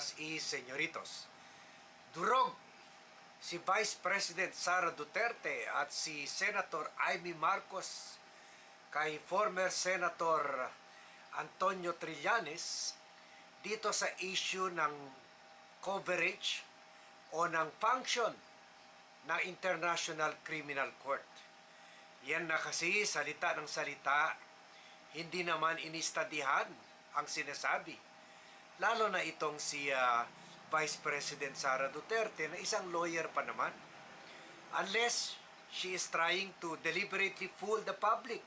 señoritas y señoritos. Durog si Vice President Sara Duterte at si Senator Amy Marcos kay former Senator Antonio Trillanes dito sa issue ng coverage o ng function ng International Criminal Court. Yan na kasi salita ng salita, hindi naman inistadihan ang sinasabi. Lalo na itong si ah, Vice President Sara Duterte na isang lawyer pa naman. Unless she is trying to deliberately fool the public.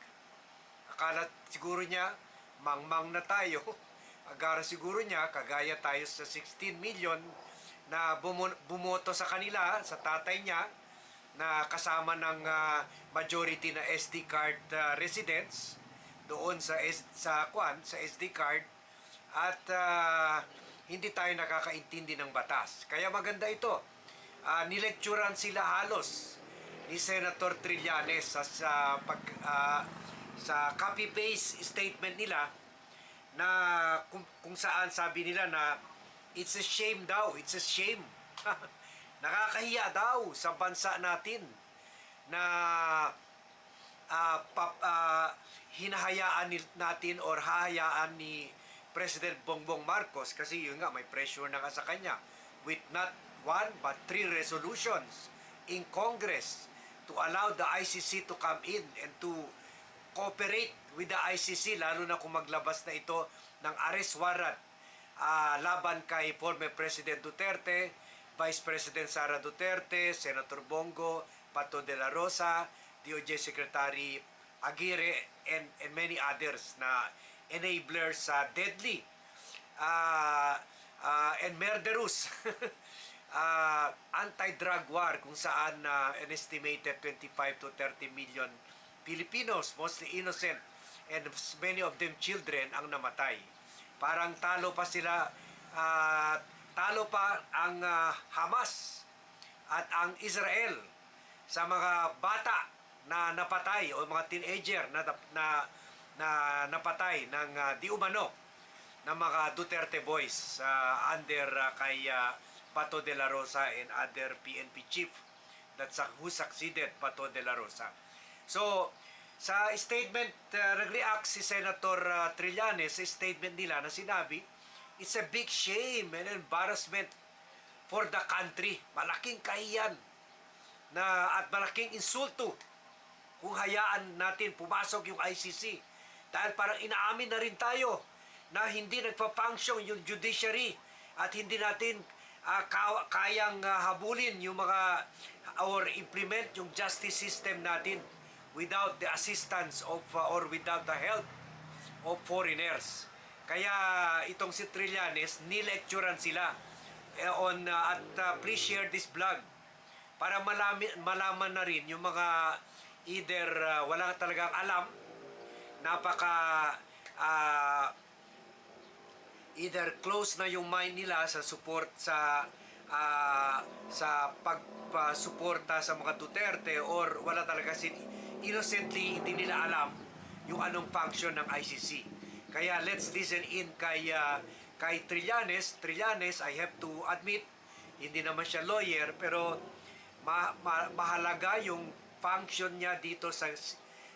Akala siguro niya, mangmang na tayo. Agara siguro niya, kagaya tayo sa 16 million na bumo- bumoto sa kanila, sa tatay niya, na kasama ng ah, majority na SD card ah, residents doon sa S- sa kwan sa SD card at ah, hindi tayo nakakaintindi ng batas. Kaya maganda ito. Ah, nilecturan sila halos ni Senator Trillanes sa, sa pag ah, sa copy paste statement nila na kung, kung saan sabi nila na it's a shame daw, it's a shame. Nakakahiya daw sa bansa natin na ah, pap, ah, hinahayaan natin or hahayaan ni President Bongbong Marcos kasi yun nga may pressure na nga sa kanya. With not one but three resolutions in Congress to allow the ICC to come in and to cooperate with the ICC lalo na kung maglabas na ito ng arrest warrant ah, laban kay former President Duterte, Vice President Sara Duterte, Senator Bongo, Pato de la Rosa, DOJ Secretary Aguirre, and, and many others na enablers sa deadly ah, ah, and murderous ah, anti-drug war kung saan na an estimated 25 to 30 million Filipinos, mostly innocent, and many of them children ang namatay. Parang talo pa sila, ah, talo pa ang ah, Hamas at ang Israel sa mga bata na napatay o mga teenager na na, na napatay ng ah, di umano ng mga Duterte boys ah, under ah, kay ah, Pato de la Rosa and other PNP chief that who succeeded Pato de la Rosa. So, sa statement, uh, nag-react si Senator uh, Trillanes sa statement nila na sinabi, it's a big shame and embarrassment for the country. Malaking kahiyan na at malaking insulto kung hayaan natin pumasok yung ICC. Dahil parang inaamin na rin tayo na hindi nagpa-function yung judiciary at hindi natin ka- kayang ah, habulin yung mga or implement yung justice system natin without the assistance of ah, or without the help of foreigners. Kaya itong si Trillanes, nilecturan sila eh, on ah, at ah, please share this vlog para malami, malaman na rin yung mga either ah, wala talagang alam, napaka ah, either close na yung mind nila sa support sa ah, sa pagpasuporta sa mga Duterte or wala talaga sin innocently hindi nila alam yung anong function ng ICC. Kaya let's listen in kay ah, kay Trillanes. Trillanes, I have to admit, hindi naman siya lawyer pero ma- ma- mahalaga yung function niya dito sa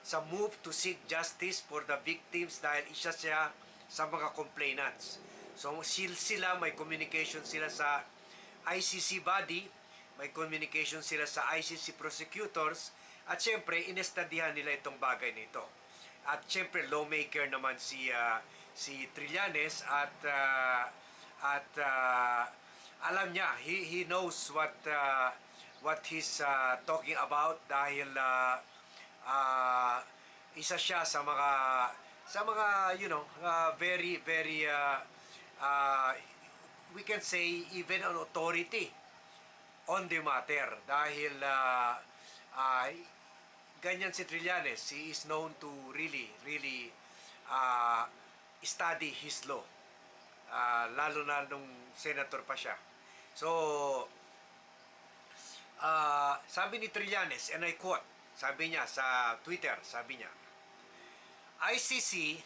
sa move to seek justice for the victims dahil isa siya sa mga complainants. So sil- sila may communication sila sa ICC body, may communication sila sa ICC prosecutors at syempre inestadihan nila itong bagay nito. At syempre lawmaker naman si ah, si Trillanes at ah, at ah, alam niya he he knows what ah, what he's ah, talking about dahil ah, ah, isa siya sa mga sa mga you know ah, very very ah, ah, we can say even an authority on the matter. Dahil ah, ah, ganyan si Trillanes he is known to really really ah, study his law. Ah, lalo na nung senator pa siya. So ah, sabi ni Trillanes and I quote sabi niya sa Twitter sabi niya ICC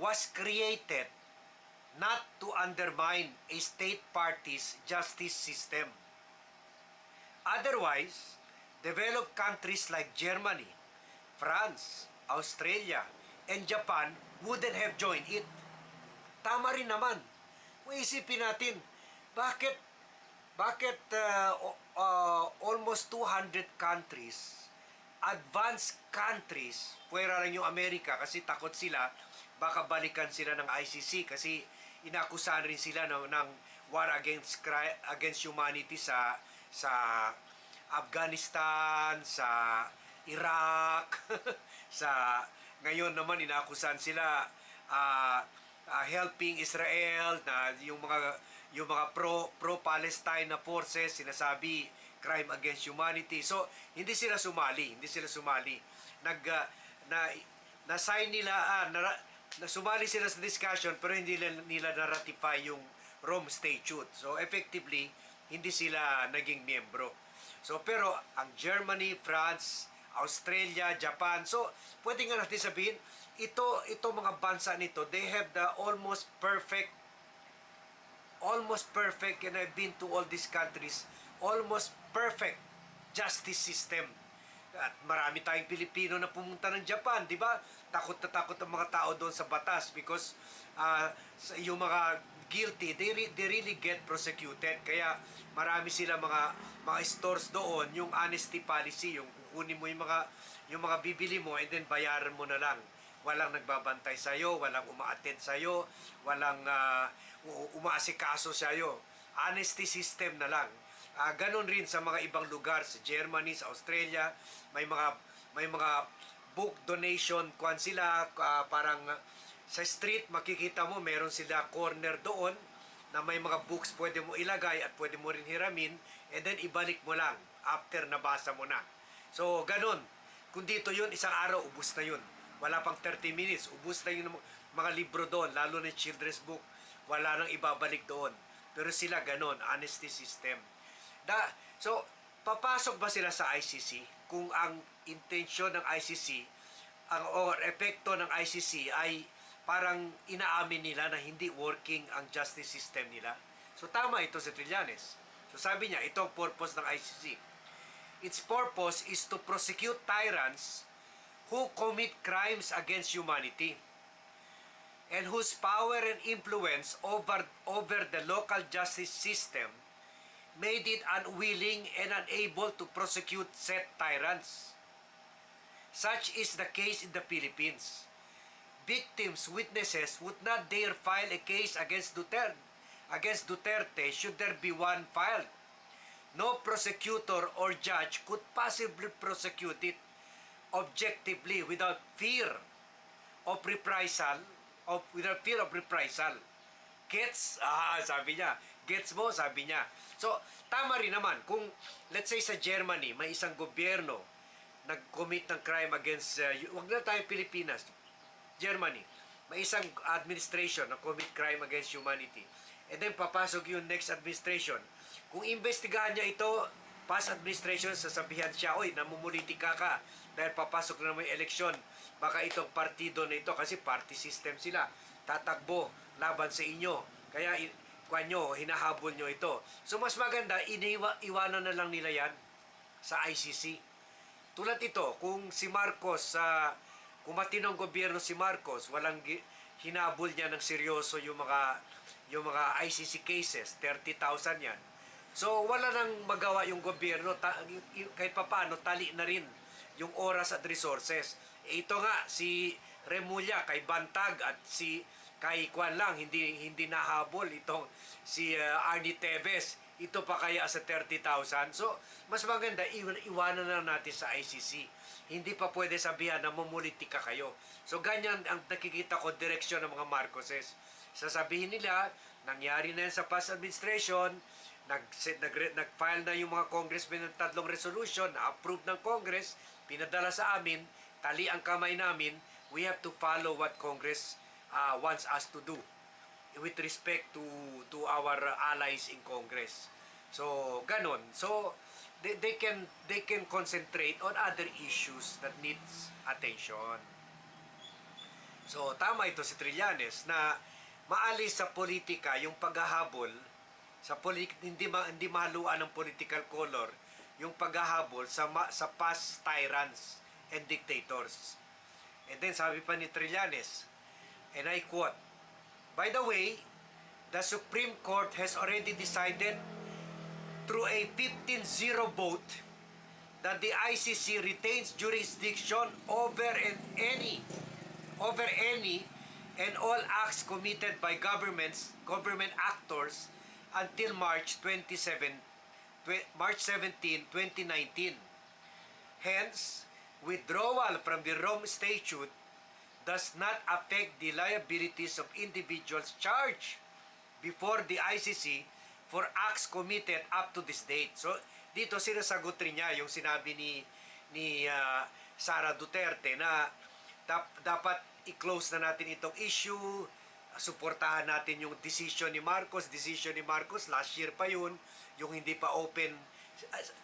was created not to undermine a state party's justice system. Otherwise, developed countries like Germany, France, Australia, and Japan wouldn't have joined it. Tama rin naman. Kung isipin natin, bakit bakit uh, uh, almost 200 countries, advanced countries, puwera lang yung Amerika kasi takot sila, baka balikan sila ng ICC kasi inakusahan rin sila ng, ng war against against humanity sa sa Afghanistan, sa Iraq, sa ngayon naman inakusahan sila ah, ah, helping Israel na yung mga yung mga pro pro Palestine na forces sinasabi crime against humanity. So hindi sila sumali, hindi sila sumali. Nag ah, na na sign nila ah, na, na sumali sila sa discussion pero hindi nila, nila na-ratify yung Rome Statute. So effectively hindi sila naging miyembro. So pero ang Germany, France, Australia, Japan. So pwede nga natin sabihin ito ito mga bansa nito they have the almost perfect almost perfect and I've been to all these countries almost perfect justice system at marami tayong Pilipino na pumunta ng Japan di ba takot na takot ang mga tao doon sa batas because ah, sa- yung mga guilty they, re- they really get prosecuted kaya marami sila mga mga stores doon yung honesty policy yung kukunin mo yung mga yung mga bibili mo and then bayaran mo na lang walang nagbabantay sa iyo, walang umaattend sa iyo, walang uh, umaasikaso sa iyo. Honesty system na lang. Ah, ganon rin sa mga ibang lugar sa Germany, sa Australia, may mga may mga book donation kwan sila ah, parang sa street makikita mo meron sila corner doon na may mga books pwede mo ilagay at pwede mo rin hiramin and then ibalik mo lang after nabasa mo na. So, ganun. Kung dito yun, isang araw, ubus na yun. Wala pang 30 minutes, ubus na yung mga libro doon, lalo na children's book. Wala nang ibabalik doon. Pero sila ganun, honesty system. Da, so, papasok ba sila sa ICC kung ang intensyon ng ICC ang or epekto ng ICC ay parang inaamin nila na hindi working ang justice system nila. So tama ito sa Trillanes. So sabi niya, ito ang purpose ng ICC. Its purpose is to prosecute tyrants who commit crimes against humanity and whose power and influence over, over the local justice system made it unwilling and unable to prosecute said tyrants. Such is the case in the Philippines. Victims, witnesses would not dare file a case against Duterte, against Duterte should there be one filed. No prosecutor or judge could possibly prosecute it objectively without fear of reprisal, of, without fear of reprisal. Gets? Ah, sabi niya. Gets mo? Sabi niya. So, tama rin naman. Kung, let's say sa Germany, may isang gobyerno nag-commit ng crime against, uh, wag na tayo Pilipinas, Germany, may isang administration na commit crime against humanity. And then papasok yung next administration. Kung investigahan niya ito, past administration, sasabihan siya, oy, namumulitika ka dahil papasok na may eleksyon. Baka itong partido na ito, kasi party system sila, tatakbo laban sa inyo. Kaya, kuha nyo, hinahabol nyo ito. So, mas maganda, iniwa, iwanan na lang nila yan sa ICC. Tulad ito, kung si Marcos sa kung matinong gobyerno si Marcos, walang hinabol niya ng seryoso yung mga yung mga ICC cases, 30,000 yan. So wala nang magawa yung gobyerno ta, kahit papaano tali na rin yung oras at resources. Eh, ito nga si Remulla kay Bantag at si kay lang hindi hindi nahabol itong si uh, Arnie Teves ito pa kaya sa 30,000 so mas maganda iwan, iwanan na natin sa ICC hindi pa pwede sabihan na mumulitika kayo. So ganyan ang nakikita ko direksyon ng mga Marcoses. Sasabihin nila nangyari na yan sa past administration nag, nag, nag-file na yung mga congressmen ng tatlong resolution na approved ng Congress pinadala sa amin tali ang kamay namin we have to follow what Congress uh, wants us to do with respect to to our allies in Congress. So, ganon. So, they, they can they can concentrate on other issues that needs attention. So, tama ito si Trillanes na maalis sa politika yung paghahabol sa polit hindi ma, hindi mahaluan ng political color yung paghahabol sa ma, sa past tyrants and dictators. And then sabi pa ni Trillanes, and I quote, By the way, the Supreme Court has already decided through a 15-0 vote that the ICC retains jurisdiction over and any over any and all acts committed by governments, government actors until March 27 twe- March 17, 2019. Hence, withdrawal from the Rome Statute does not affect the liabilities of individuals charged before the ICC for acts committed up to this date. So, dito sinasagot rin niya yung sinabi ni ni ah, Sara Duterte na dap- dapat i-close na natin itong issue, suportahan natin yung decision ni Marcos, decision ni Marcos, last year pa yun, yung hindi pa open,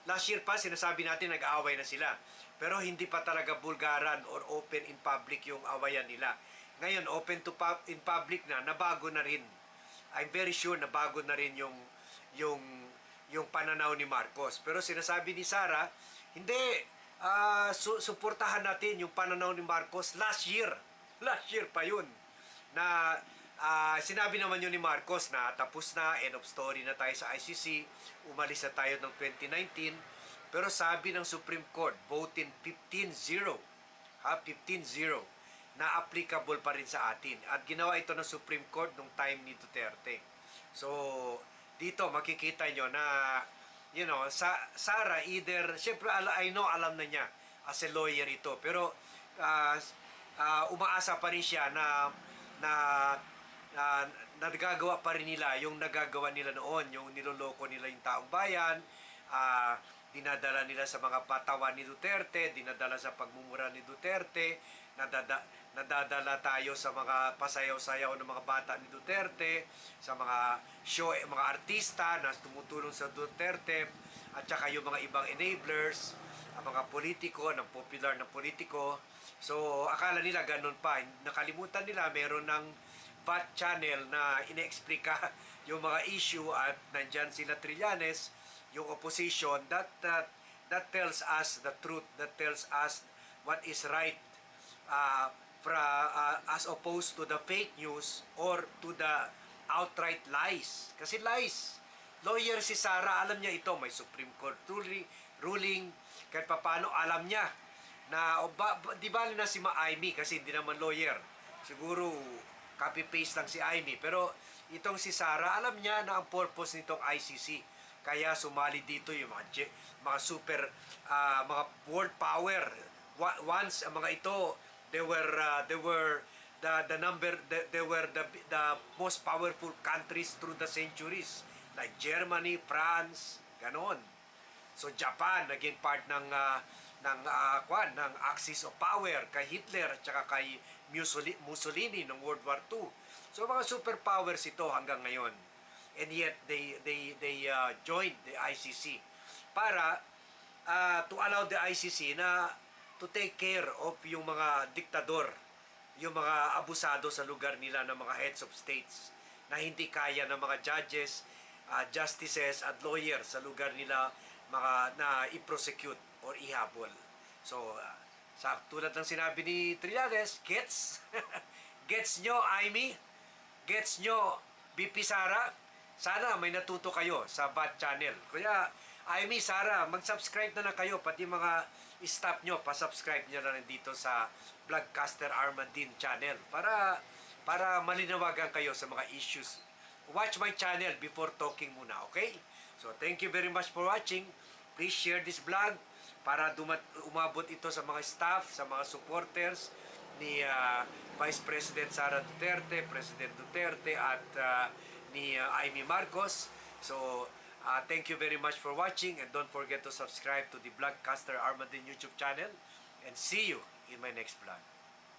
last year pa sinasabi natin nag-aaway na sila. Pero hindi pa talaga bulgaran or open in public yung awayan nila. Ngayon, open to pub- in public na, nabago na rin. I'm very sure na bago na rin yung yung yung pananaw ni Marcos. Pero sinasabi ni Sara, hindi ah, su- suportahan natin yung pananaw ni Marcos last year. Last year pa yun. Na ah, sinabi naman yun ni Marcos na tapos na, end of story na tayo sa ICC, umalis na tayo ng 2019. Pero sabi ng Supreme Court, voting 15-0, ha, 15-0, na applicable pa rin sa atin. At ginawa ito ng Supreme Court nung time ni Duterte. So, dito makikita nyo na, you know, sa Sara either, syempre I know alam na niya as a lawyer ito, pero ah, ah, umaasa pa rin siya na na na nagagawa pa rin nila yung nagagawa nila noon, yung niloloko nila yung taong bayan, ah, dinadala nila sa mga patawan ni Duterte, dinadala sa pagmumura ni Duterte, nadada, nadadala tayo sa mga pasayaw-sayaw ng mga bata ni Duterte, sa mga show, mga artista na tumutulong sa Duterte, at saka yung mga ibang enablers, ang mga politiko, ng popular na politiko. So, akala nila ganun pa. Nakalimutan nila, meron ng VAT channel na ineexplika yung mga issue at nandyan sila Trillanes, yung opposition, that, that, that tells us the truth, that tells us what is right uh, fra, uh, as opposed to the fake news or to the outright lies. Kasi lies. Lawyer si Sara, alam niya ito, may Supreme Court ruling, kahit papano alam niya na ba, ba- di na si Ma-Amy kasi hindi naman lawyer. Siguro copy-paste lang si Amy. Pero itong si Sara, alam niya na ang purpose nitong ICC. Kaya sumali dito yung mga, mga super, ah, mga world power. Once ang mga ito, they were, ah, they were the, the number, they, they were the, the most powerful countries through the centuries. Like Germany, France, ganon. So Japan naging part ng ah, ng ah, kwan ng axis of power kay Hitler at saka kay Mussolini, ng World War II. So mga superpowers ito hanggang ngayon. And yet they they they uh, joined the ICC para ah, to allow the ICC na to take care of yung mga diktador, yung mga abusado sa lugar nila ng mga heads of states na hindi kaya ng mga judges, ah, justices at lawyers sa lugar nila mga na i-prosecute or ihabol. So, ah, sa tulad ng sinabi ni Trillanes, gets? gets nyo, Amy? Gets nyo, BP Sara? Sana may natuto kayo sa Bad Channel. Kaya, Amy, Sara, mag-subscribe na lang kayo. Pati mga staff nyo, pa-subscribe nyo na rin dito sa Vlogcaster Armandin Channel para para malinawagan kayo sa mga issues. Watch my channel before talking muna, okay? So, thank you very much for watching. Please share this vlog para dumat umabot ito sa mga staff, sa mga supporters ni ah, Vice President Sara Duterte, President Duterte at ah, ni ah, Amy Marcos. So, ah, thank you very much for watching and don't forget to subscribe to the Vlogcaster Armadin YouTube channel and see you in my next vlog.